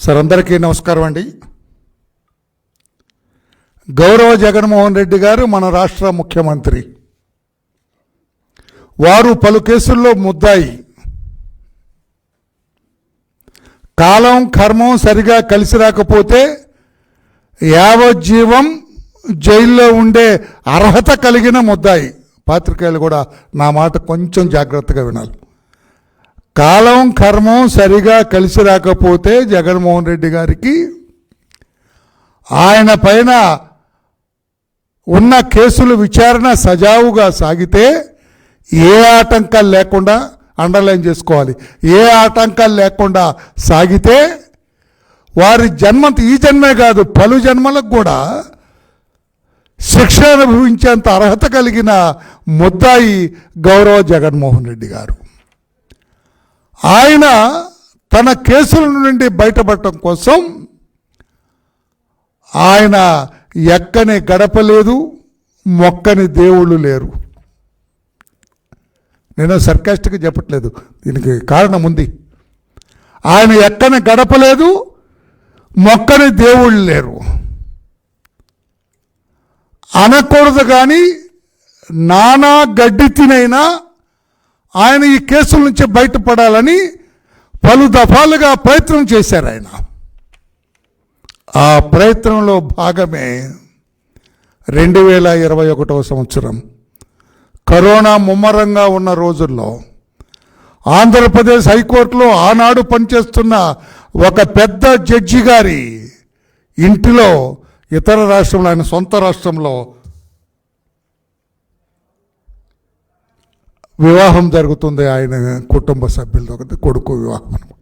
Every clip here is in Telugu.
సార్ అందరికీ నమస్కారం అండి. గౌరవ జగన్మోహన్ రెడ్డి గారు మన రాష్ట్ర ముఖ్యమంత్రి. వారు పలు కేసుల్లో ముద్దాయి. కాలం కర్మం సరిగా కలిసి రాకపోతే యావజ్జీవం జైల్లో ఉండే అర్హత కలిగిన ముద్దాయి. పాత్రికేయులు కూడా నా మాట కొంచెం జాగ్రత్తగా వినాలి. కాలం కర్మం సరిగా కలిసి రాకపోతే జగన్మోహన్ రెడ్డి గారికి ఆయన పైన ఉన్న కేసులు విచారణ సజావుగా సాగితే ఏ ఆటంకాలు లేకుండా అండర్లైన్ చేసుకోవాలి. ఏ ఆటంకాలు లేకుండా సాగితే వారి జన్మ ఈ జన్మే కాదు పలు జన్మలకు కూడా శిక్ష అనుభవించేంత అర్హత కలిగిన ముద్దాయి గౌరవ జగన్మోహన్ రెడ్డి గారు. ఆయన తన కేసుల నుండి బయటపడటం కోసం ఆయన ఎక్కని గడప లేదు మొక్కని దేవుళ్ళు లేరు. నేను సర్కాస్టిక్గా చెప్పట్లేదు దీనికి కారణం ఉంది. ఆయన ఎక్కని గడప లేదు మొక్కని దేవుళ్ళు లేరు. అనకూడదు కానీ నానా గడ్డి తినైనా ఆయన ఈ కేసుల నుంచి బయటపడాలని పలు దఫాలుగా ప్రయత్నం చేశారు ఆయన. ఆ ప్రయత్నంలో భాగమే రెండు వేల ఇరవై ఒకటవ సంవత్సరం కరోనా ముమ్మరంగా ఉన్న రోజుల్లో ఆంధ్రప్రదేశ్ హైకోర్టులో ఆనాడు పనిచేస్తున్న ఒక పెద్ద జడ్జి గారి ఇంటిలో ఇతర రాష్ట్రంలో ఆయన సొంత రాష్ట్రంలో వివాహం జరుగుతుంది ఆయన కుటుంబ సభ్యులతో ఒకటి కొడుకు వివాహం అనమాట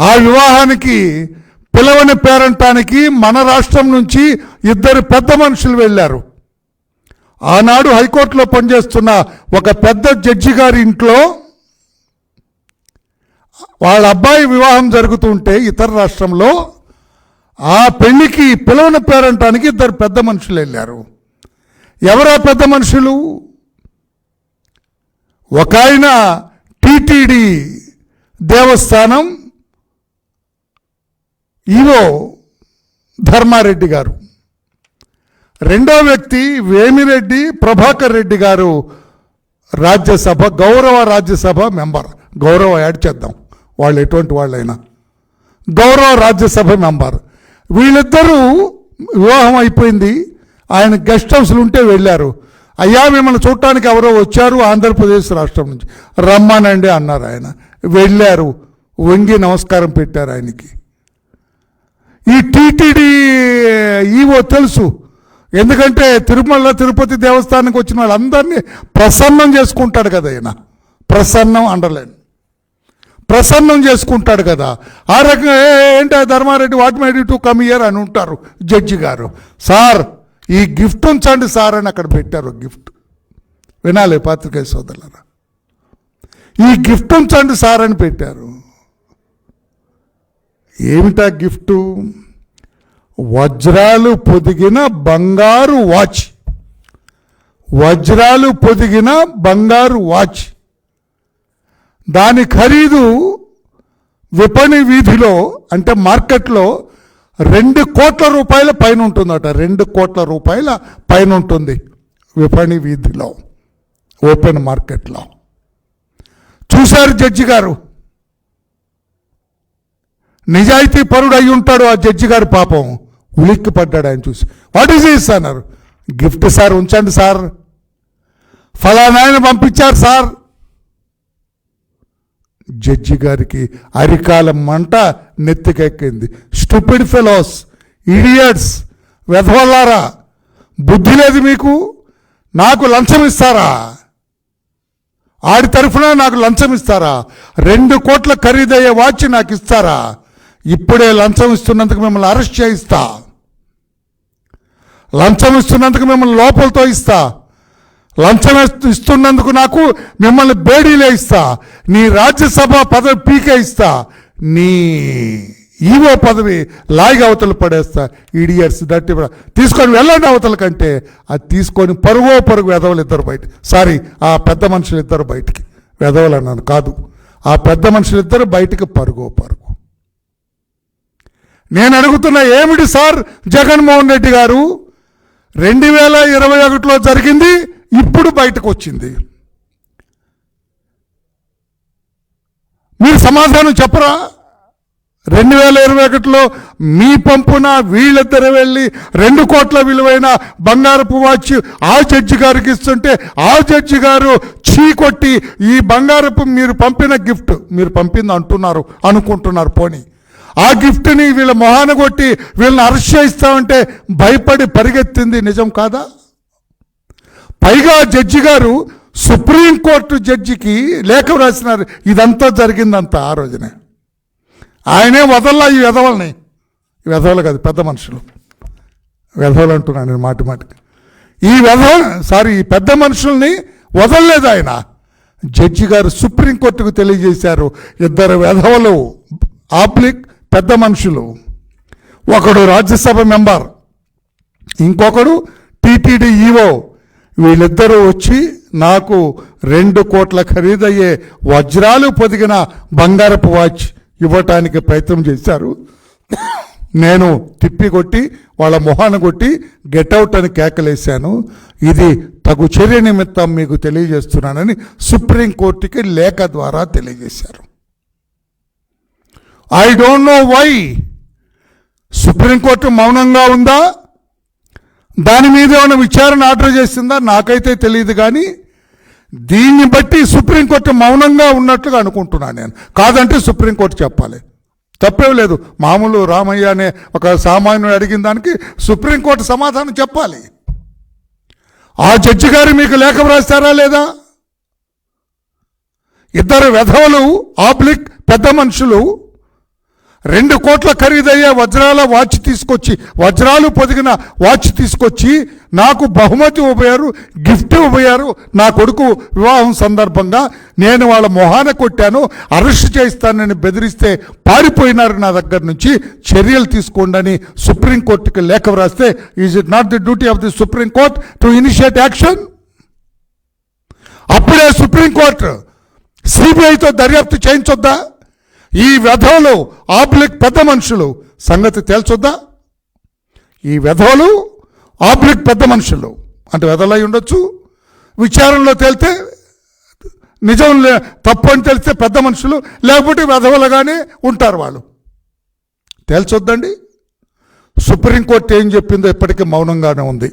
ఆ వివాహానికి పిలవని పేరంటానికి మన రాష్ట్రం నుంచి ఇద్దరు పెద్ద మనుషులు వెళ్ళారు. ఆనాడు హైకోర్టులో పనిచేస్తున్న ఒక పెద్ద జడ్జి గారి ఇంట్లో వాళ్ళ అబ్బాయి వివాహం జరుగుతుంటే ఇతర రాష్ట్రంలో ఆ పెళ్ళికి పిలవని పేరంటానికి ఇద్దరు పెద్ద మనుషులు వెళ్ళారు. ఎవరా పెద్ద మనుషులు? ఒక ఆయన టిటిడి దేవస్థానం ఈవో ధర్మారెడ్డి గారు. రెండో వ్యక్తి వేమిరెడ్డి ప్రభాకర్ రెడ్డి గారు రాజ్యసభ గౌరవ రాజ్యసభ మెంబర్. గౌరవ యాడ్ చేద్దాం. వాళ్ళు ఎటువంటి వాళ్ళైనా. గౌరవ రాజ్యసభ మెంబర్. వీళ్ళిద్దరూ వివాహం అయిపోయింది. ఆయన గెస్ట్ హౌస్లు ఉంటే వెళ్ళారు. అయ్యా మిమ్మల్ని చూడటానికి ఎవరో వచ్చారు ఆంధ్రప్రదేశ్ రాష్ట్రం నుంచి. రమ్మానండి అన్నారు ఆయన. వెళ్ళారు. వంగి నమస్కారం పెట్టారు ఆయనకి. ఈ టీటీడీ ఈవో తెలుసు. ఎందుకంటే తిరుమల తిరుపతి దేవస్థానానికి వచ్చిన వాళ్ళందరినీ ప్రసన్నం చేసుకుంటాడు కదా ఆయన. ప్రసన్నం అండర్లైన్. ప్రసన్నం చేసుకుంటాడు కదా. ఆ రకంగా "ఏ, ఏంటి Dharma Reddy what made to come here అని ఉంటారు జడ్జి గారు. సార్ ఈ గిఫ్ట్ ఉంచండి సార్ అని అక్కడ పెట్టారు గిఫ్ట్. వినాలి పాత్రికేయ సోదరులరా. ఈ గిఫ్ట్ ఉంచండి సార్ అని పెట్టారు. ఏమిటా గిఫ్టు? వజ్రాలు పొదిగిన బంగారు వాచ్. వజ్రాలు పొదిగిన బంగారు వాచ్. దాని ఖరీదు విపణి వీధిలో అంటే మార్కెట్లో రెండు కోట్ల రూపాయల పైన ఉంటుందట. రెండు కోట్ల రూపాయల పైన ఉంటుంది. విపణి వీధిలో ఓపెన్ మార్కెట్లో. చూశారు జడ్జి గారు? నిజాయితీ పరుడు అయి ఉంటాడు ఆ జడ్జి గారు పాపం. ఉలిక్కి పడ్డాడు ఆయన చూసి. వాట్ ఈస్ అన్నారు గిఫ్ట్ సార్ ఉంచండి సార్ ఫలానాయన పంపించారు సార్ జడ్జి గారికి అరికాల మంట నెత్తికెక్కింది. స్టూపిడ్ ఫెలోస్ ఇడియట్స్ వెధవల్లారా బుద్ధి లేదు మీకు? నాకు లంచం ఇస్తారా? ఆడి తరఫున నాకు లంచం ఇస్తారా? రెండు కోట్ల ఖరీదయ్యే వాచ్ నాకు ఇస్తారా? ఇప్పుడే లంచం ఇస్తున్నందుకు మిమ్మల్ని అరెస్ట్ చేయిస్తా. లంచం ఇస్తున్నందుకు మిమ్మల్ని లోపలతో ఇస్తా. లంచం ఇస్తు- ఇస్తున్నందుకు నాకు మిమ్మల్ని బేడీలే ఇస్తా. నీ రాజ్యసభ పదవి పీకే ఇస్తా. నీ ఈవో పదవి లాగి అవతలు పడేస్తా ఇడియట్స్ దట్టి తీసుకొని వెళ్ళండి అవతల కంటే. అది తీసుకొని పరుగో పరుగు వెధవలు ఇద్దరు బయట సారీ ఆ పెద్ద మనుషులు ఇద్దరు బయటికి. వెధవలు అన్నాను కాదు. ఆ పెద్ద మనుషులు ఇద్దరు బయటికి పరుగో పరుగు. నేను అడుగుతున్న ఏమిటి సార్ జగన్మోహన్ రెడ్డి గారు? రెండు వేల ఇరవై ఒకటిలో జరిగింది ఇప్పుడు బయటకు వచ్చింది. మీరు సమాధానం చెప్పరా? రెండు వేల ఇరవై ఒకటిలో మీ పంపున వీళ్ళిద్దరు వెళ్ళి రెండు కోట్ల విలువైన బంగారపు వాచ్ ఆ జడ్జి గారికి ఇస్తుంటే ఆ జడ్జి గారు చీకొట్టి ఈ బంగారపు మీరు పంపిన గిఫ్ట్ మీరు పంపింది అంటున్నారు అనుకుంటున్నారు పోనీ. ఆ గిఫ్ట్ని వీళ్ళ మొహాన కొట్టి వీళ్ళని అరెస్ట్ చేయిస్తామంటే భయపడి పరిగెత్తింది నిజం కాదా? పైగా జడ్జి గారు సుప్రీంకోర్టు జడ్జికి లేఖ రాసినారు ఇదంతా జరిగిందంతా ఆ రోజునే. ఆయనే వదల్లా ఈ వెధవల్ని. వెధవలు కాదు పెద్ద మనుషులు. వెధవలు అంటున్నాను నేను మాటి మాటికి. ఈ వెధవ సారీ ఈ పెద్ద మనుషుల్ని వదలలేదు ఆయన. జడ్జి గారు సుప్రీంకోర్టుకు తెలియజేశారు ఇద్దరు వెధవలు ఆబ్లిక్ పెద్ద మనుషులు. ఒకడు రాజ్యసభ మెంబర్ ఇంకొకడు టీటీడీ ఈవో వీళ్ళిద్దరూ వచ్చి నాకు రెండు కోట్ల ఖరీదయ్యే వజ్రాలు పొదిగిన బంగారపు వాచ్ ఇవ్వటానికి ప్రయత్నం చేశారు. నేను తిప్పి కొట్టి వాళ్ళ మొహాన కొట్టి గెట్అవుట్ అని కేకలేశాను. ఇది తగు చర్య నిమిత్తం మీకు తెలియజేస్తున్నానని సుప్రీంకోర్టుకి లేఖ ద్వారా తెలియజేశారు. I don't know why supreme court మౌనంగా ఉందా? దాని మీద ఏమైనా విచారణ ఆర్డర్ చేసిందా? నాకైతే తెలియదు కానీ దీన్ని బట్టి సుప్రీంకోర్టు మౌనంగా ఉన్నట్లుగా అనుకుంటున్నాను నేను. కాదంటే సుప్రీంకోర్టు చెప్పాలి. తప్పేం లేదు. మామూలు రామయ్య అనే ఒక సామాన్యుడు అడిగిన దానికి సుప్రీంకోర్టు సమాధానం చెప్పాలి. ఆ జడ్జి గారు మీకు లేఖ వ్రాస్తారా లేదా? ఇద్దరు వెధవలు ఆబ్లిక్ పెద్ద మనుషులు రెండు కోట్ల ఖరీదయ్యే వజ్రాల వాచ్ తీసుకొచ్చి వజ్రాలు పొదిగిన వాచ్ తీసుకొచ్చి నాకు బహుమతి ఇవ్వబోయారు గిఫ్ట్ ఇవ్వబోయారు నా కొడుకు వివాహం సందర్భంగా నేను వాళ్ళ మొహాన కొట్టాను అరెస్ట్ చేస్తానని బెదిరిస్తే పారిపోయినారు నా దగ్గర నుంచి చర్యలు తీసుకోండి అని సుప్రీంకోర్టుకి లేఖ వ్రాస్తే is it not the duty of the supreme court to initiate action అప్పుడే సుప్రీంకోర్టు సిబిఐతో దర్యాప్తు చేయించొద్దా? ఈ వెధవలు ఆబ్లిక్ పెద్ద మనుషులు. సంగతి తేల్చొద్దా? ఈ వెధవలు ఆబ్లిక్ పెద్ద మనుషులు. అంటే వెధలై ఉండొచ్చు. విచారణలో తేలితే నిజం తప్పు అని తెలిస్తే పెద్ద మనుషులు లేకపోతే వెధవలుగానే ఉంటారు వాళ్ళు. తేల్చొద్దండి. సుప్రీంకోర్టు ఏం చెప్పిందో ఇప్పటికీ మౌనంగానే ఉంది.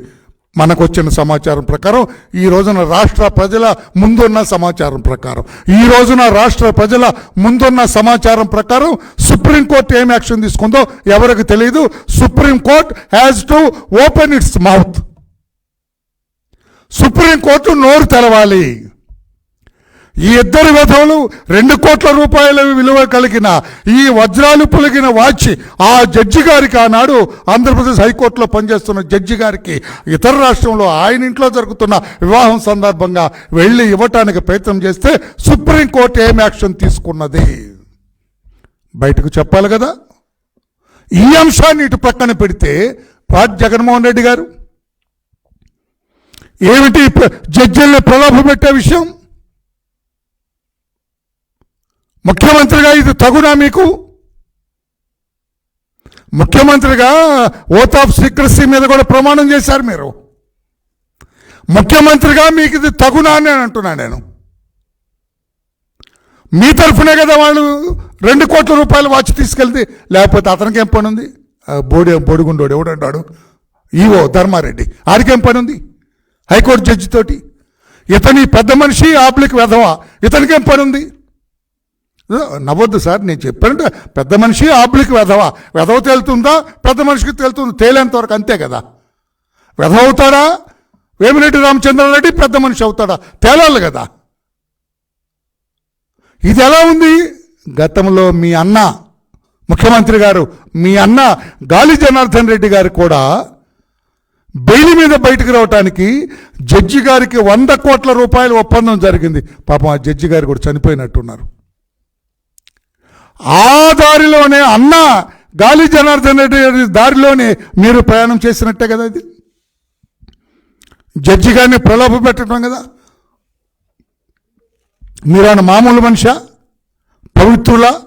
మనకు వచ్చిన సమాచారం ప్రకారం ఈ రోజున రాష్ట్ర ప్రజల ముందున్న సమాచారం ప్రకారం. ఈ రోజున రాష్ట్ర ప్రజల ముందున్న సమాచారం ప్రకారం సుప్రీంకోర్టు ఏం యాక్షన్ తీసుకుందో ఎవరికి తెలియదు supreme court has to open its mouth supreme court నోరు తెరవాలి. ఈ ఇద్దరు విధవులు రెండు కోట్ల రూపాయల విలువ కలిగిన ఈ వజ్రాలు పులిగిన వాచ్ ఆ జడ్జి గారికి ఆనాడు ఆంధ్రప్రదేశ్ హైకోర్టులో పనిచేస్తున్న జడ్జి గారికి ఇతర రాష్ట్రంలో ఆయన ఇంట్లో జరుగుతున్న వివాహం సందర్భంగా వెళ్ళి ఇవ్వటానికి ప్రయత్నం చేస్తే సుప్రీంకోర్టు ఏం యాక్షన్ తీసుకున్నది? బయటకు చెప్పాలి కదా. ఈ అంశాన్ని ఇటు పక్కన పెడితే పాట్ జగన్మోహన్ రెడ్డి గారు. ఏమిటి జడ్జిల్ని ప్రలోభ పెట్టే విషయం? ముఖ్యమంత్రిగా ఇది తగునా మీకు? ముఖ్యమంత్రిగా ఓత్ ఆఫ్ సీక్రసీ మీద కూడా ప్రమాణం చేశారు మీరు. ముఖ్యమంత్రిగా మీకు ఇది తగునా అని అంటున్నా అంటున్నాను నేను. మీ తరఫునే కదా వాళ్ళు రెండు కోట్ల రూపాయలు వాచ్ తీసుకెళ్తే లేకపోతే అతనికి ఏం పని ఉంది? బోడి బోడిగుండోడు ఎవడంటాడు ఈవో ధర్మారెడ్డి. ఆడికేం పని ఉంది? హైకోర్టు జడ్జి తోటి ఇతని పెద్ద మనిషి ఆబ్లిక్ వెధవా. ఇతనికేం పని ఉంది? నవ్వద్దు సార్ నేను చెప్పానంటే పెద్ద మనిషి ఆబ్లిక్ వెధవా. వెధవ తేలుతుందా? పెద్ద మనిషికి తేలుతుంది తేలేంతవరకు అంతే కదా. వెధవ అవుతాడా వేమిరెడ్డి రామచంద్రారెడ్డి పెద్ద మనిషి అవుతాడా? తేలాలి కదా. ఇది ఎలా ఉంది? గతంలో మీ అన్న ముఖ్యమంత్రి గారు మీ అన్న గాలి జనార్దన్ రెడ్డి గారు కూడా బెయిల్ మీద బయటకు రావటానికి జడ్జి గారికి వంద కోట్ల రూపాయల ఒప్పందం జరిగింది. పాపం ఆ జడ్జి గారు కూడా చనిపోయినట్టున్నారు. ఆ దారిలోనే అన్న గాలి జనార్దన్ రెడ్డి గారి దారిలోనే మీరు ప్రయాణం చేసినట్టే కదా ఇది. జడ్జి గారిని ప్రలోభ పెట్టడం కదా. మీరు ఆయన మామూలు మనిషా? పవిత్రుల?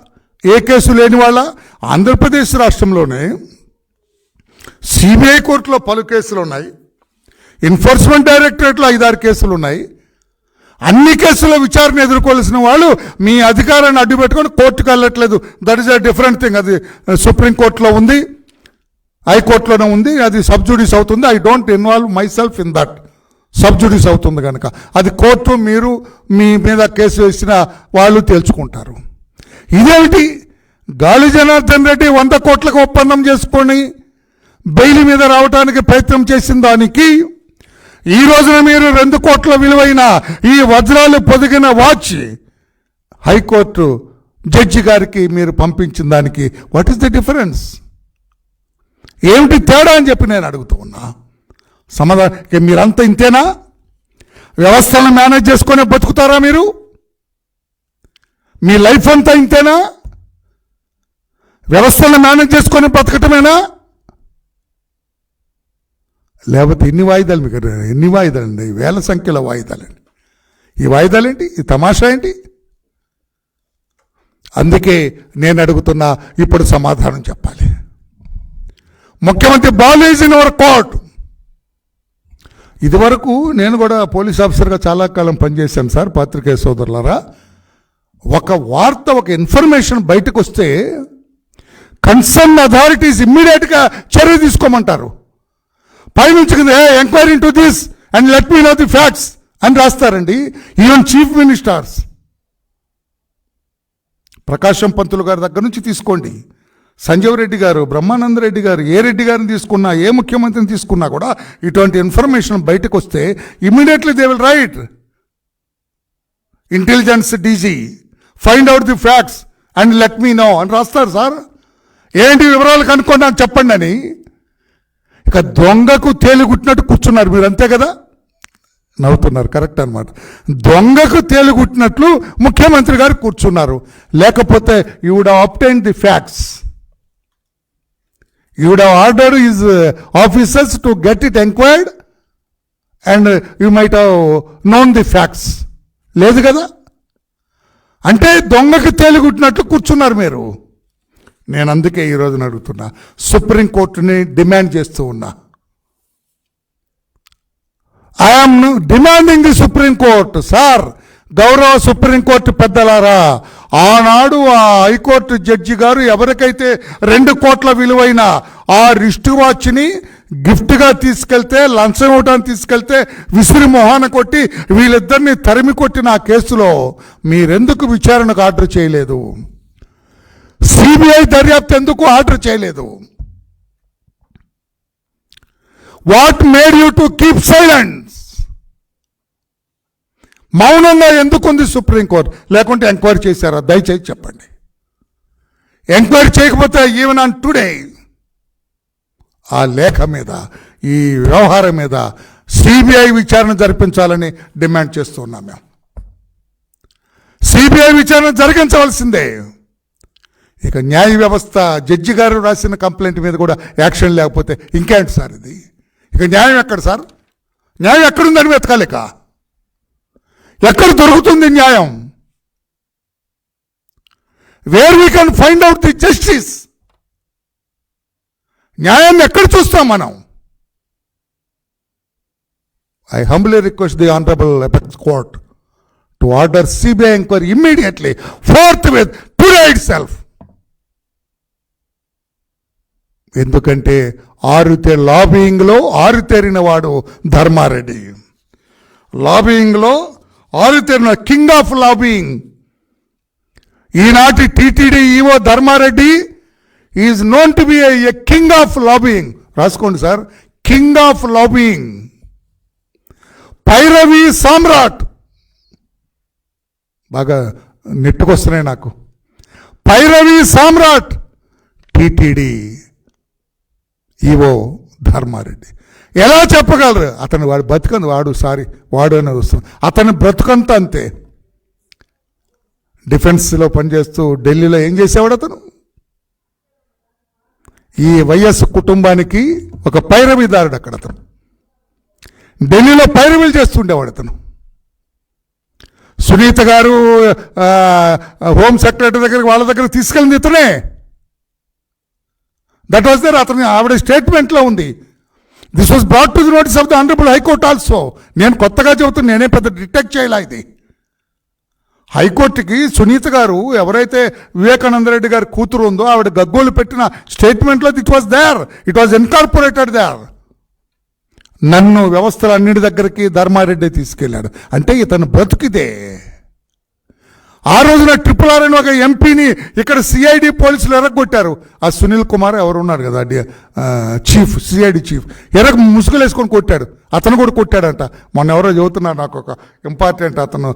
ఏ కేసు లేని వాళ్ళ? ఆంధ్రప్రదేశ్ రాష్ట్రంలోనే సిబిఐ కోర్టులో పలు కేసులు ఉన్నాయి. ఎన్ఫోర్స్మెంట్ డైరెక్టరేట్లో ఐదారు కేసులు ఉన్నాయి. అన్ని కేసుల విచారణ ఎదుర్కోవాల్సిన వాళ్ళు మీ అధికారాన్ని అడ్డు పెట్టుకొని కోర్టుకు వెళ్ళట్లేదు. That is a different thing అది uh, సుప్రీంకోర్టులో ఉంది. హైకోర్టులోనే ఉంది. అది సబ్జుడీస్ అవుతుంది. I don't involve myself in that sub judice అవుతుంది కనుక. అది కోర్టు మీరు మీ మీద కేసు వేసిన వాళ్ళు తేల్చుకుంటారు ఇదేమిటి? గాలి జనార్దన్ రెడ్డి వంద కోట్లకు ఒప్పందం చేసుకొని బెయిల్ మీద రావడానికి ప్రయత్నం చేసిన దానికి ఈ రోజున మీరు రెండు కోట్ల విలువైన ఈ వజ్రాలు పొదిగిన వాచ్ హైకోర్టు జడ్జి గారికి మీరు పంపించిన దానికి వాట్ ఈస్ ద డిఫరెన్స్ ఏమిటి తేడా అని చెప్పి నేను అడుగుతూ ఉన్నా. సమాధానం మీరంతా ఇంతేనా? వ్యవస్థలను మేనేజ్ చేసుకొని బతుకుతారా మీరు? మీ లైఫ్ అంతా ఇంతేనా? వ్యవస్థలను మేనేజ్ చేసుకొని బతకటమేనా? లేకపోతే ఎన్ని వాయిదాలు మీకు? ఎన్ని వాయిదాలండి? వేల సంఖ్యలో వాయిదాలండి. ఈ వాయిదాలేంటి? ఈ తమాషా ఏంటి? అందుకే నేను అడుగుతున్నా ఇప్పుడు సమాధానం చెప్పాలి. ముఖ్యమంత్రి బాలేజ్ ఇన్ అవర్ కోర్ట్. ఇదివరకు నేను కూడా పోలీస్ ఆఫీసర్గా చాలా కాలం పనిచేశాను సార్ పాత్రికేయ సోదరులారా. ఒక వార్త ఒక ఇన్ఫర్మేషన్ బయటకు వస్తే కన్సర్న్ అథారిటీస్ ఇమ్మీడియట్గా చర్య తీసుకోమంటారు. పైనుంచి కింద enquiry to this and let me know the facts అని రాస్తారండి even chief ministers. Prakasam Pantulu గారి దగ్గర నుంచి తీసుకోండి. సంజీవ్ రెడ్డి గారు బ్రహ్మానంద రెడ్డి గారు ఏ రెడ్డి గారిని తీసుకున్నా ఏ ముఖ్యమంత్రిని తీసుకున్నా కూడా ఇటువంటి ఇన్ఫర్మేషన్ బయటకు వస్తే immediately they will write. Intelligence DG find out the facts and let me know అని రాస్తారు సార్. ఏంటి వివరాలు కనుక్కోండి అని చెప్పండి అని ఇక దొంగకు తేలిగుట్టినట్టు కూర్చున్నారు మీరు అంతే కదా? నవ్వుతున్నారు కరెక్ట్ అన్నమాట. దొంగకు తేలిగుట్టినట్లు ముఖ్యమంత్రి గారు కూర్చున్నారు. లేకపోతే you would obtain the facts you would order is officers to get it enquired and you might known the facts లేదు కదా? అంటే దొంగకు తేలిగుట్టినట్లు కూర్చున్నారు మీరు. నేను అందుకే ఈరోజు అడుగుతున్నా. సుప్రీంకోర్టుని డిమాండ్ చేస్తూ ఉన్నా. I'm demanding the supreme court sir గౌరవ సుప్రీంకోర్టు పెద్దలారా ఆనాడు ఆ హైకోర్టు జడ్జి గారు ఎవరికైతే రెండు కోట్ల విలువైన ఆ రిస్ట్ వాచ్ని గిఫ్ట్గా తీసుకెళ్తే లంచం ఇవ్వడానికి తీసుకెళ్తే విసిరి మొహాన కొట్టి వీళ్ళిద్దరిని తరిమి కొట్టిన ఆ కేసులో మీరెందుకు విచారణకు ఆర్డర్ చేయలేదు? సిబిఐ దర్యాప్తు ఎందుకు ఆర్డర్ చేయలేదు? What made you to keep silence మౌనంగా ఎందుకుంది సుప్రీంకోర్టు? లేకుంటే ఎంక్వైరీ చేశారా? దయచేసి చెప్పండి. ఎంక్వైరీ చేయకపోతే ఈవెన్ ఆన్ టుడే ఆ లేఖ మీద ఈ వ్యవహారం మీద సిబిఐ విచారణ జరిపించాలని డిమాండ్ చేస్తున్నాం మేము. సిబిఐ విచారణ జరిగించవలసిందే. ఇక న్యాయ వ్యవస్థ జడ్జి గారు రాసిన కంప్లైంట్ మీద కూడా యాక్షన్ లేకపోతే ఇంకేంటి సార్ ఇది? ఇక న్యాయం ఎక్కడ సార్? న్యాయం ఎక్కడుందని వెతకాలిక? ఎక్కడ దొరుకుతుంది న్యాయం? Where we can find out the justice న్యాయాన్ని ఎక్కడ చూస్తాం మనం? I humbly request the honourable apex court to order CBI enquiry immediately forthwith today itself ఎందుకంటే ఆరుతే లాబింగ్లో ఆరుతేరిన వాడు ధర్మారెడ్డి. లాబింగ్లో ఆరుతేరిన కింగ్ ఆఫ్ లాబింగ్ ఈనాటి TTD EO Dharmareddy is known to be a king of lobbying రాసుకోండి సార్ కింగ్ ఆఫ్ లాబింగ్ పైరవి సామ్రాట్. బాగా నెట్టుకొస్తున్నాయి నాకు. పైరవి సామ్రాట్ టీటీడీ. ఈవో ధర్మారెడ్డి. ఎలా చెప్పగలరు? అతను వాడు బతుకంది వాడు సారీ వాడు అని వస్తుంది అతని బ్రతుకంత అంతే. డిఫెన్స్లో పనిచేస్తూ ఢిల్లీలో ఏం చేసేవాడు అతను? ఈ వైఎస్ కుటుంబానికి ఒక పైరవీదారుడు అక్కడ అతను. ఢిల్లీలో పైరవీలు చేస్తుండేవాడు అతను. సునీత గారు హోమ్ సెక్రటరీ దగ్గరికి వాళ్ళ దగ్గర తీసుకెళ్ళింది ఇతనే. దట్ వాస్ దర్ అతని ఆవిడ స్టేట్మెంట్లో ఉంది. This was brought to the notice of the honourable high court also నేను కొత్తగా చెబుతున్నా నేనే పెద్ద డిటెక్ట్ చేయాలి ఇది. హైకోర్టుకి సునీత గారు ఎవరైతే వివేకానంద రెడ్డి గారి కూతురు ఉందో ఆవిడ గగ్గోలు పెట్టిన స్టేట్మెంట్లో it was there it was incorporated there నన్ను వ్యవస్థలు అన్నిటి దగ్గరికి ధర్మారెడ్డి తీసుకెళ్ళాడు. అంటే ఇతను బ్రతుకిదే. ఆ రోజున ట్రిపుల్ ఆర్ అని ఒక ఎంపీని ఇక్కడ సిఐడి పోలీసులు ఎరగొట్టారు. ఆ సునీల్ కుమార్ ఎవరు ఉన్నారు కదా చీఫ్ సిఐడి చీఫ్ ఎరగ ముసుగులు వేసుకొని కొట్టాడు. అతను కూడా కొట్టాడంట. మొన్న ఎవరో చెబుతున్నారు నాకు ఒక ఇంపార్టెంట్ అతను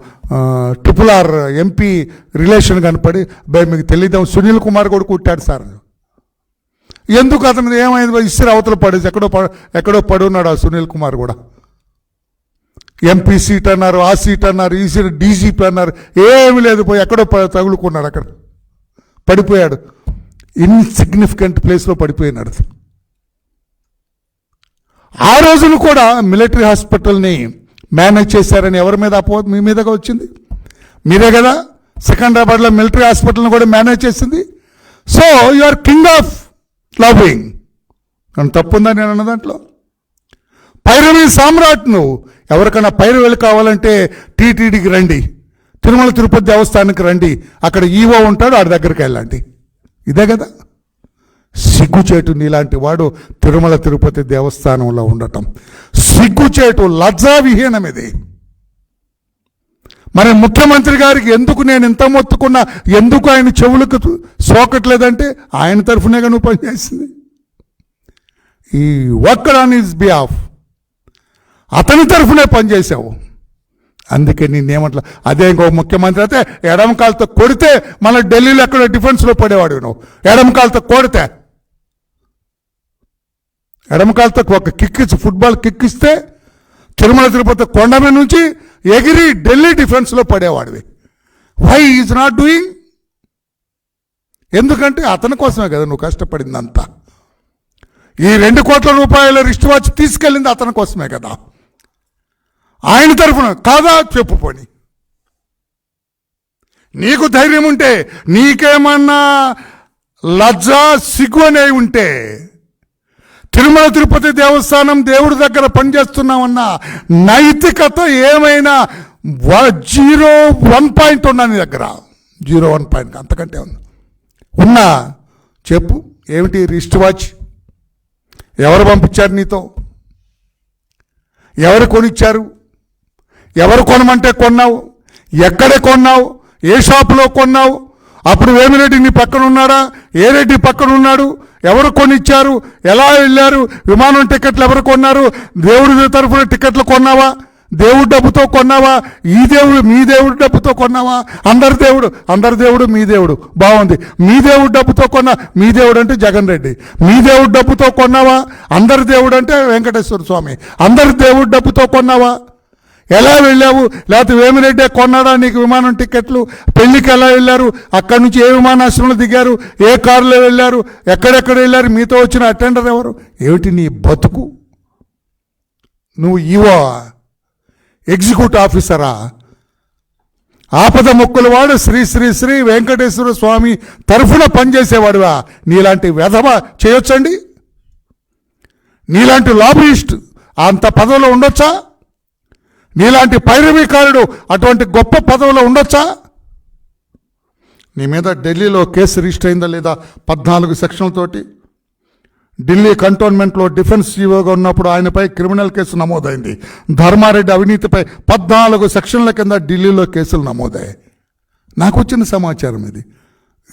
ట్రిపుల్ ఆర్ ఎంపీ రిలేషన్ కనపడి బై మీకు తెలియదు సునీల్ కుమార్ కూడా కొట్టాడు సార్. ఎందుకు అతను ఏమైంది? ఇస్త్రీ అవతల పడేసి ఎక్కడో ఎక్కడో పడి ఉన్నాడు ఆ సునీల్ కుమార్ కూడా. ఎంపీ సీట్ అన్నారు ఆ సీట్ అన్నారు ఈ సీట్ డీజీపీ అన్నారు. ఏమీ లేదు పోయి ఎక్కడో తగులుకున్నాడు అక్కడ. పడిపోయాడు. ఇన్సిగ్నిఫికెంట్ ప్లేస్లో పడిపోయినాడు ఆ రోజును కూడా మిలిటరీ హాస్పిటల్ని మేనేజ్ చేశారని ఎవరి మీద అపో మీ మీదగా వచ్చింది? మీరే కదా? సికింద్రాబాద్లో మిలిటరీ హాస్పిటల్ని కూడా మేనేజ్ చేసింది. So you are king of loving నన్ను తప్పుందా నేను అన్న దాంట్లో? పైరవీ సామ్రాట్ నువ్వు ఎవరికైనా పైరవీలు కావాలంటే టీటీడీకి రండి. తిరుమల తిరుపతి దేవస్థానానికి రండి. అక్కడ ఈవో ఉంటాడు ఆడి దగ్గరికి వెళ్ళండి. ఇదే కదా? సిగ్గుచేటు నీలాంటి వాడు తిరుమల తిరుపతి దేవస్థానంలో ఉండటం. సిగ్గుచేటు లజ్జావిహీనం ఇది. మరి ముఖ్యమంత్రి గారికి ఎందుకు నేను ఇంత మొత్తుకున్నా? ఎందుకు ఆయన చెవులకు సోకట్లేదంటే ఆయన తరఫునే నువ్వు పనిచేసింది? ఈ వర్క్ ఆన్ హిస్ బిహాఫ్. అతని తరఫునే పనిచేసావు అందుకే నేనేమంటా అదే ఇంకో ముఖ్యమంత్రి అయితే ఎడమ కాలుతో కొడితే మళ్ళీ ఢిల్లీలో ఎక్కడో డిఫెన్స్లో పడేవాడు నువ్వు. ఎడమ కాలుతో కొడితే. ఎడమ కాలుతో ఒక కిక్ ఇచ్చి ఫుట్బాల్ కిక్ ఇస్తే తిరుమల తిరుపతి కొండ మీద నుంచి ఎగిరి ఢిల్లీ డిఫెన్స్లో పడేవాడివి. వై ఈజ్ నాట్ డూయింగ్ ఎందుకంటే అతని కోసమే కదా నువ్వు కష్టపడిందంతా. ఈ రెండు కోట్ల రూపాయల రిస్ట్ వాచ్ తీసుకెళ్ళింది అతని కోసమే కదా. ఆయన తరఫున కాదా చెప్పు పోని. నీకు ధైర్యం ఉంటే నీకేమన్నా లజ్జ సిగ్గు అనే ఉంటే తిరుమల తిరుపతి దేవస్థానం దేవుడి దగ్గర పనిచేస్తున్నామన్న నైతికత ఏమైనా జీరో వన్ పాయింట్ ఉన్నా నీ దగ్గర. జీరో వన్ పాయింట్ అంతకంటే ఉంది. ఉన్నా చెప్పు ఏమిటి రిస్ట్ వాచ్? ఎవరు పంపించారు నీతో? ఎవరు కొనిచ్చారు? ఎవరు కొనమంటే కొన్నావు? ఎక్కడ కొన్నావు? ఏ షాపులో కొన్నావు? అప్పుడు వేమిరెడ్డి నీ పక్కన ఉన్నాడా? ఏ రెడ్డి పక్కన ఉన్నాడు? ఎవరు కొనిచ్చారు? ఎలా వెళ్ళారు? విమానం టికెట్లు ఎవరు కొన్నారు? దేవుడి తరఫున టికెట్లు కొన్నావా? దేవుడి డబ్బుతో కొన్నావా? ఈ దేవుడు మీ దేవుడి డబ్బుతో కొన్నావా? అందరి దేవుడు అందరి దేవుడు మీ దేవుడు. బాగుంది. మీ దేవుడి డబ్బుతో కొన్న మీ దేవుడు అంటే జగన్ రెడ్డి. మీ దేవుడి డబ్బుతో కొన్నావా? అందరి దేవుడు అంటే వెంకటేశ్వర స్వామి. అందరి దేవుడి డబ్బుతో కొన్నావా? ఎలా వెళ్ళావు? లేకపోతే వేమిరెడ్డి కొన్నాడా నీకు విమానం టికెట్లు పెళ్ళికి ఎలా వెళ్ళారు? అక్కడి నుంచి ఏ విమానాశ్రమంలో దిగారు? ఏ కారులో వెళ్ళారు? ఎక్కడెక్కడ వెళ్ళారు? మీతో వచ్చిన అటెండర్ ఎవరు? ఏమిటి నీ బతుకు? నువ్వు ఈవో ఎగ్జిక్యూటివ్ ఆఫీసరా? ఆపద మొక్కుల వాడు శ్రీ శ్రీ శ్రీ వెంకటేశ్వర స్వామి తరఫున పనిచేసేవాడువా? నీలాంటి వ్యధవ చేయొచ్చండి? నీలాంటి లాబీయిస్ట్ అంత పదవిలో ఉండొచ్చా? నీలాంటి పైరవీకారుడు అటువంటి గొప్ప పదవిలో ఉండొచ్చా? నీ మీద ఢిల్లీలో కేసు రిజిస్టర్ అయిందా లేదా పద్నాలుగు సెక్షన్లతోటి ఢిల్లీ కంటోన్మెంట్లో డిఫెన్స్ చీఫ్గా ఉన్నప్పుడు ఆయనపై క్రిమినల్ కేసు నమోదైంది. ధర్మారెడ్డి అవినీతిపై పద్నాలుగు సెక్షన్ల కింద ఢిల్లీలో కేసులు నమోదయ్యాయి నాకు వచ్చిన సమాచారం ఇది.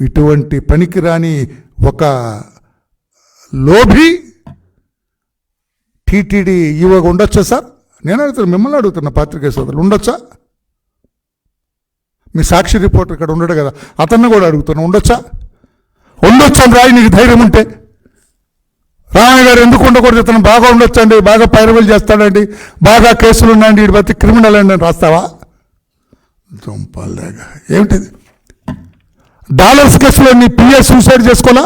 ఇటువంటి పనికిరాని ఒక లోభి టీటీడీ ఈవోగా ఉండొచ్చా సార్? నేను అడుగుతున్నా మిమ్మల్ని అడుగుతున్న పాత్రికే సోదరులు ఉండొచ్చా? మీ సాక్షి రిపోర్టర్ ఇక్కడ ఉండడు కదా. అతన్ని కూడా అడుగుతున్నా ఉండొచ్చా? ఉండొచ్చు అని రాయి నీకు ధైర్యం ఉంటే. రామయ్య గారు ఎందుకు ఉండకూడదు ఇతను బాగా ఉండొచ్చండి బాగా పైరవలు చేస్తాడండి బాగా కేసులు ఉన్నాయండి వీడి బతి క్రిమినల్ అండి అని రాస్తావా? దుంపల్లాగా ఏమిటిది? డాలర్స్ కేసులో నీ పిఏ సూసైడ్ చేసుకోవాలా?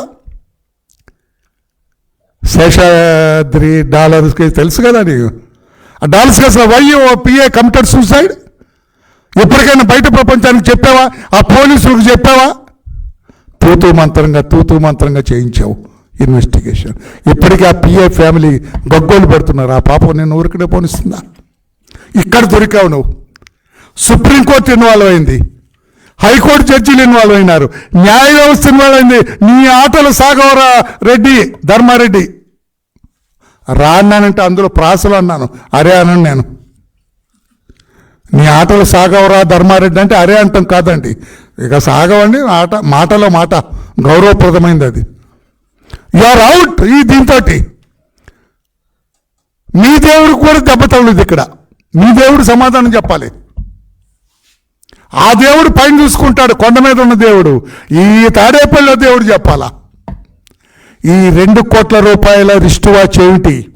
శేషాద్రి డాలర్స్ కేసు తెలుసు కదా నీకు. ఆ డాలర్స్ కేసులో వై పిఏ కమిటెడ్ సూసైడ్ ఎప్పటికైనా బయట ప్రపంచానికి చెప్పావా? ఆ పోలీసులకు చెప్పావా? తూతూ మంత్రంగా తూతూ మంత్రంగా చేయించావు ఇన్వెస్టిగేషన్. ఇప్పటికీ ఆ పిఏ ఫ్యామిలీ గగ్గోలు పెడుతున్నారు. ఆ పాపం నేను ఊరికనే పోనిస్తుందా? ఇక్కడ దొరికావు నువ్వు. సుప్రీంకోర్టు ఇన్వాల్వ్ అయింది. హైకోర్టు జడ్జీలు ఇన్వాల్వ్ అయినారు. న్యాయ వ్యవస్థ ఇన్వాల్వ్ అయింది. నీ ఆటలు సాగవరా రెడ్డి ధర్మారెడ్డి. రా అన్నానంటే అందులో ప్రాసలు అన్నాను. అరే అన్నాను నేను. నీ ఆటలు సాగవరా ధర్మారెడ్డి అంటే అరే అంటాం కాదండి. ఇక సాగవండి ఆట మాటలో మాట. గౌరవప్రదమైంది అది. యు ఆర్ అవుట్ ఈ దీంతో మీ దేవుడు కూడా దెబ్బ తగలదు ఇక్కడ. మీ దేవుడు సమాధానం చెప్పాలి. ఆ దేవుడు పైన చూసుకుంటాడు కొండ మీద ఉన్న దేవుడు. ఈ తాడేపల్లిలో దేవుడు చెప్పాలా? ఈ రెండు కోట్ల రూపాయల రిస్ట్ వాచ్ ఏమిటి?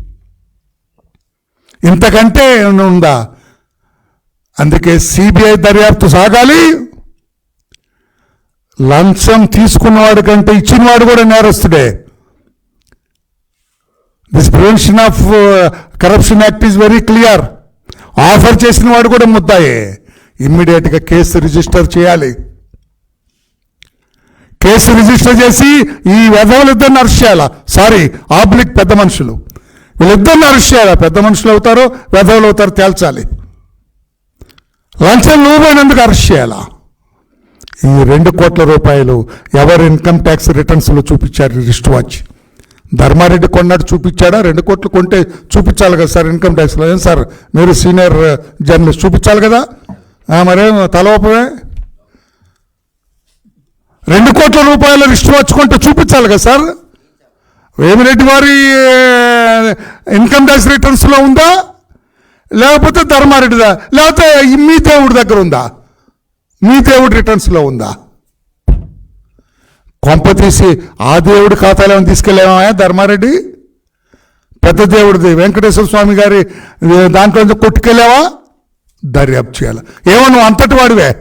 ఇంతకంటే ఏమైనా ఉందా? అందుకే సిబిఐ దర్యాప్తు సాగాలి. లంచం తీసుకున్నవాడు కంటే ఇచ్చినవాడు కూడా నేరస్తుడే. This prevention of corruption act is very clear offer చేసిన వాడు కూడా ముద్దాయే. ఇమ్మీడియట్గా కేసు రిజిస్టర్ చేయాలి. కేసు రిజిస్టర్ చేసి ఈ వెధవులిద్దరిని అరెస్ట్ చేయాలా? సారీ ఆబ్లిక్ పెద్ద మనుషులు. వీళ్ళిద్దరిని అరెస్ట్ చేయాలా? పెద్ద మనుషులు అవుతారో వెధవులు అవుతారో తేల్చాలి. లంచం లోబడినందుకు అరెస్ట్ చేయాలా? ఈ రెండు కోట్ల రూపాయలు ఎవరు ఇన్కమ్ ట్యాక్స్ రిటర్న్స్లో చూపించారు? Wrist watch. ధర్మారెడ్డి కొన్నాడు చూపించాడా? రెండు కోట్లు కొంటే చూపించాలి కదా సార్ ఇన్కమ్ ట్యాక్స్లో ఏం సార్? మీరు సీనియర్ జర్నలిస్ట్ చూపించాలి కదా? ఆ, మరేం తలవపమే రెండు కోట్ల రూపాయల రిస్ట్ వచ్చుకుంటే చూపించాలి కదా సార్? వేమిరెడ్డి వారి ఇన్కమ్ ట్యాక్స్ రిటర్న్స్లో ఉందా? లేకపోతే ధర్మారెడ్డిదా లేకపోతే మీ దేవుడి దగ్గర ఉందా? మీ దేవుడి రిటర్న్స్లో ఉందా? కొంప తీసి ఆ దేవుడి ఖాతాలో ఏమైనా తీసుకెళ్ళామా ధర్మారెడ్డి? పెద్ద దేవుడిది. వెంకటేశ్వర స్వామి గారి దాంట్లో కొట్టుకెళ్ళావా? దర్యాప్తు చేయాలి. ఏమో నువ్వు అంతటి వాడివే.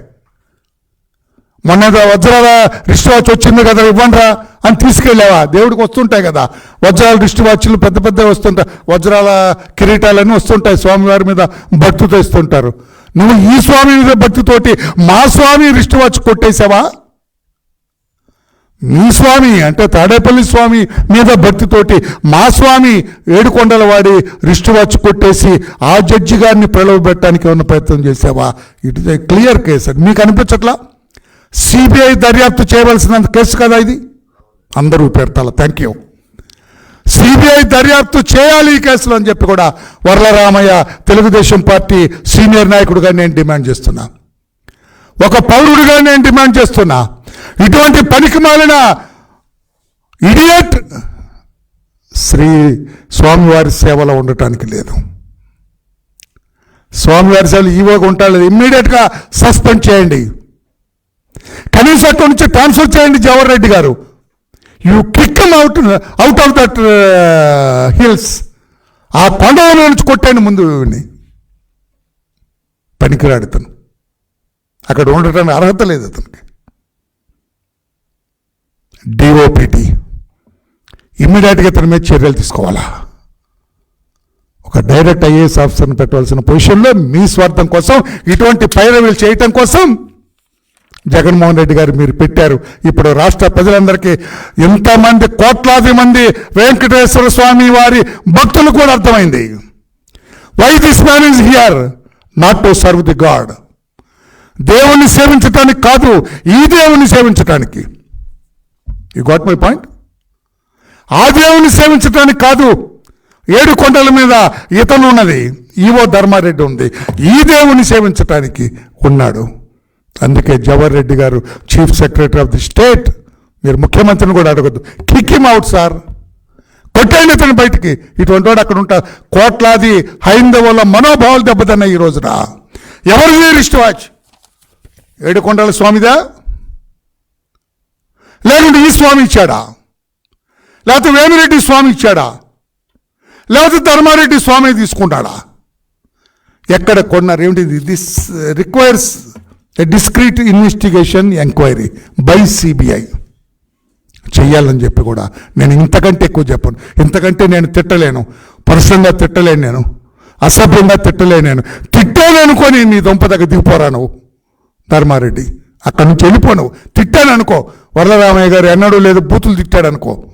మొన్న వజ్రాల రిస్ట్ వాచ్ వచ్చింది కదా ఇవ్వండిరా అని తీసుకెళ్ళావా? దేవుడికి వస్తుంటాయి కదా. వజ్రాల రిస్ట్ వాచ్లు పెద్ద పెద్ద వస్తుంటాయి. వజ్రాల కిరీటాలన్నీ వస్తుంటాయి స్వామివారి మీద భక్తితో ఇస్తుంటారు. నువ్వు ఈ స్వామి మీద భక్తితోటి మా స్వామి రిస్ట్ వాచ్ కొట్టేశావా? మీ స్వామి అంటే తాడేపల్లి స్వామి మీద భక్తితోటి మా స్వామి ఏడుకొండల వాడి రిస్ట్ వాచ్ కొట్టేసి ఆ జడ్జి గారిని ప్రలోభపెట్టడానికి ఏమన్నా ప్రయత్నం చేసావా it is a clear case మీకు అనిపించట్లా? సిబిఐ దర్యాప్తు చేయవలసిన కేసు కదా ఇది? అందరూ పెడతాల థ్యాంక్ యూ సిబిఐ దర్యాప్తు చేయాలి ఈ కేసులో అని చెప్పి కూడా వరలరామయ్య తెలుగుదేశం పార్టీ సీనియర్ నాయకుడిగా నేను డిమాండ్ చేస్తున్నా. ఒక పౌరుడిగా నేను డిమాండ్ చేస్తున్నా. ఇటువంటి పనికి మాలిన ఇడియట్ శ్రీ స్వామివారి సేవలో ఉండటానికి లేదు. స్వామివారి సేవలు ఈవోగా ఉంటాడు ఇమ్మీడియట్గా సస్పెండ్ చేయండి. కనీసం అక్కడి నుంచి ట్రాన్స్ఫర్ చేయండి జవహర్ రెడ్డి గారు. You kick out out of that hills ఆ కొండలో నుంచి కొట్టండి ముందు పనికిరాడు అతను అక్కడ ఉండటానికి అర్హత లేదు అతనికి. డిఓపిటి ఇమ్మీడియట్గా ఇతని మీద చర్యలు తీసుకోవాలా? ఒక డైరెక్ట్ ఐఏఎస్ ఆఫీసర్ని పెట్టవలసిన పొజిషన్లో మీ స్వార్థం కోసం ఇటువంటి పైరవీలు చేయటం కోసం జగన్మోహన్ రెడ్డి గారు మీరు పెట్టారు. ఇప్పుడు రాష్ట్ర ప్రజలందరికీ ఎంతమంది కోట్లాది మంది వెంకటేశ్వర స్వామి వారి భక్తులు కూడా అర్థమైంది. Why this man is here not to serve the god దేవుణ్ణి సేవించటానికి కాదు ఈ దేవుణ్ణి సేవించటానికి. యు గాట్ మై పాయింట్ ఆ దేవుణ్ణి సేవించటానికి కాదు ఏడు కొండల మీద ఇతను ఉన్నది ఈవో ధర్మారెడ్డి ఉంది. ఈ దేవుణ్ణి సేవించటానికి ఉన్నాడు. అందుకే జవహర్ రెడ్డి గారు chief secretary of the state. మీరు ముఖ్యమంత్రిని కూడా అడగద్దు. Kick him out sir. కొట్టండి ఇతను బయటికి. ఇటువంటి వాడు అక్కడ ఉంటా. కోట్లాది హైందవుల మనోభావాలు దెబ్బతిన్నాయి ఈ రోజున. ఎవరిది రిస్ట్ వాచ్ ఏడుకొండల స్వామిదా? లేకుంటే ఈ స్వామి ఇచ్చాడా? లేకపోతే వేమిరెడ్డి స్వామి ఇచ్చాడా? లేకపోతే ధర్మారెడ్డి స్వామి తీసుకుంటాడా? ఎక్కడ కొన్నారు? ఏమిటి this requires a discreet investigation enquiry by CBI చెయ్యాలని చెప్పి కూడా నేను ఇంతకంటే ఎక్కువ చెప్పను. ఇంతకంటే నేను తిట్టలేను. పర్సనల్గా తిట్టలేను నేను. అసభ్యంగా తిట్టలేను నేను. తిట్టాను అనుకొని నీ దొంప దగ్గర దిగిపోరా నువ్వు ధర్మారెడ్డి. అక్కడి నుంచి వెళ్ళిపో నువ్వు. తిట్టాను అనుకో. వరదరామయ్య గారు ఎన్నడూ లేదు బూతులు తిట్టాడనుకో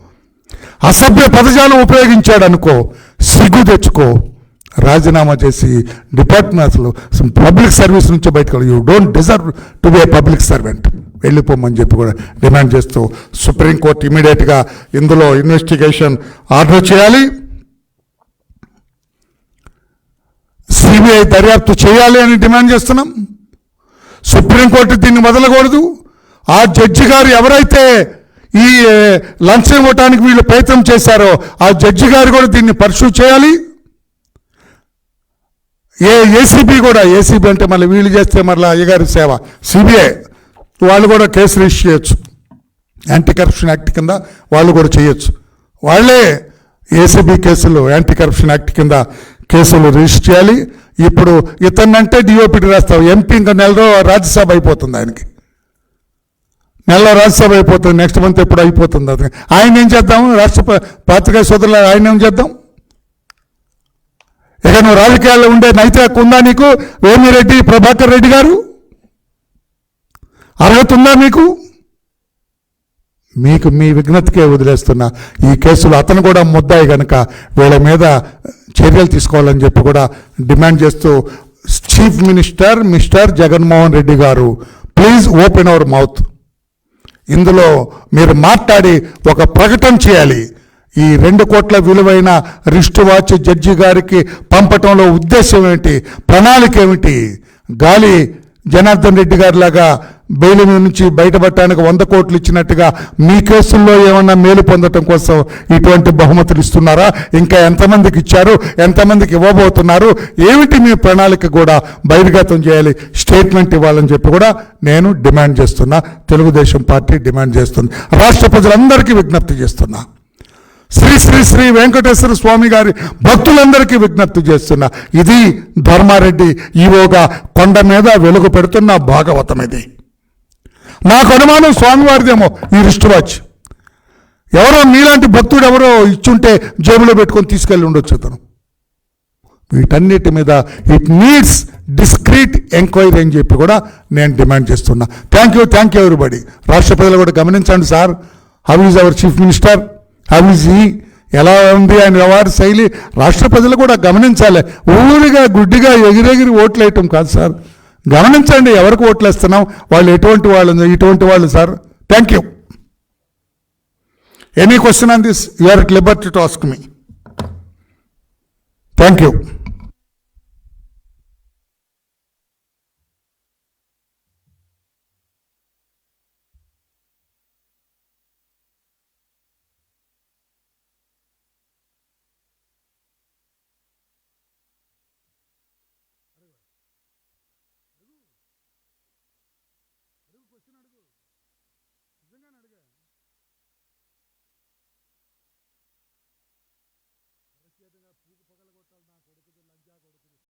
అసభ్య పదజాలం ఉపయోగించాడు అనుకో. సిగ్గు తెచ్చుకో. రాజీనామా చేసి డిపార్ట్మెంట్ అసలు పబ్లిక్ సర్వీస్ నుంచి బయటకు you don't deserve to be a public servant వెళ్ళిపోమని చెప్పి కూడా డిమాండ్ చేస్తూ సుప్రీంకోర్టు ఇమీడియట్గా ఇందులో ఇన్వెస్టిగేషన్ ఆర్డర్ చేయాలి. సిబిఐ దర్యాప్తు చేయాలి అని డిమాండ్ చేస్తున్నాం. సుప్రీంకోర్టు దీన్ని వదలకూడదు. ఆ జడ్జి గారు ఎవరైతే ఈ లంచం ఇవ్వటానికి వీళ్ళు ప్రయత్నం చేశారో ఆ జడ్జి గారు కూడా దీన్ని పర్సూ చేయాలి. ఏ ఏసీబీ కూడా ఏసీబీ అంటే మళ్ళీ వీళ్ళు చేస్తే మళ్ళీ అయ్యగారి సేవ. సిబిఐ వాళ్ళు కూడా కేసు రిజిస్టర్ చేయొచ్చు. యాంటీ కరప్షన్ యాక్ట్ కింద వాళ్ళు కూడా చేయొచ్చు. వాళ్ళే ఏసీబీ కేసులు యాంటీ కరప్షన్ యాక్ట్ కింద కేసులు రిజిస్టర్ చేయాలి. ఇప్పుడు ఇతన్నంటే డిఓపిటి రాస్తావు. ఎంపీ ఇంకా నెలలో రాజ్యసభ అయిపోతుంది ఆయనకి. నెలలో రాజ్యసభ అయిపోతుంది. నెక్స్ట్ మంత్ ఎప్పుడు అయిపోతుంది అది ఆయన ఏం చేద్దాం? రాష్ట్ర ప- పాత్రికేయ సోదరులు ఆయన ఏం చేద్దాం? ఇక నువ్వు రాజకీయాల్లో ఉండే నైతిక ఉందా నీకు? వేమిరెడ్డి ప్రభాకర్ రెడ్డి గారు? అర్హత ఉందా మీకు? మీకు మీ విఘ్నతకే వదిలేస్తున్నా. ఈ కేసులో అతను కూడా ముద్దాయి కనుక వీళ్ళ మీద చర్యలు తీసుకోవాలని చెప్పి కూడా డిమాండ్ చేస్తూ chief minister mister Jaganmohan Reddy గారు ప్లీజ్ ఓపెన్ అవర్ మౌత్. ఇందులో మీరు మాట్లాడి ఒక ప్రకటన చేయాలి. ఈ రెండు కోట్ల విలువైన రిస్ట్ వాచ్ జడ్జి గారికి పంపటంలో ఉద్దేశం ఏమిటి? ప్రణాళిక ఏమిటి? గాలి జనార్దన్ రెడ్డి గారిలాగా బెయిల్ నుంచి బయటపడటానికి వంద కోట్లు ఇచ్చినట్టుగా మీ కేసుల్లో ఏమన్నా మేలు పొందటం కోసం ఇటువంటి బహుమతులు ఇస్తున్నారా? ఇంకా ఎంతమందికి ఇచ్చారు? ఎంతమందికి ఇవ్వబోతున్నారు? ఏమిటి మీ ప్రణాళిక కూడా? బహిర్గతం చేయాలి. స్టేట్మెంట్ ఇవ్వాలని చెప్పి కూడా నేను డిమాండ్ చేస్తున్నా. తెలుగుదేశం పార్టీ డిమాండ్ చేస్తుంది. రాష్ట్ర ప్రజలందరికీ విజ్ఞప్తి చేస్తున్నా. శ్రీ శ్రీ శ్రీ వెంకటేశ్వర స్వామి గారి భక్తులందరికీ విజ్ఞప్తి చేస్తున్నా. ఇది ధర్మారెడ్డి ఈవోగా కొండ మీద వెలుగు పెడుతున్న భాగవతం ఇది. నాకు అనుమానం స్వామివారిదేమో ఈ రిస్ట్ వాచ్ ఎవరో మీలాంటి భక్తుడు ఎవరో ఇచ్చుంటే జేబులో పెట్టుకొని తీసుకెళ్ళి ఉండొచ్చు అతను. వీటన్నిటి మీద ఇట్ నీడ్స్ డిస్క్రీట్ ఎంక్వైరీ అని చెప్పి కూడా నేను డిమాండ్ చేస్తున్నా. థ్యాంక్ యూ థ్యాంక్ యూ ఎవరిబడి రాష్ట్ర ప్రజలు కూడా గమనించండి sir. How is our chief minister అవిసి ఎలా ఉంది ఆయన వ్యవహార శైలి రాష్ట్ర ప్రజలు కూడా గమనించాలి. ఊరిగా గుడ్డిగా ఎగిరెగిరి ఓట్లు వేయటం కాదు సార్. గమనించండి ఎవరికి ఓట్లు వేస్తున్నాం వాళ్ళు ఎటువంటి వాళ్ళు ఇటువంటి వాళ్ళు sir. Thank you any question on this you are liberty to ask me thank you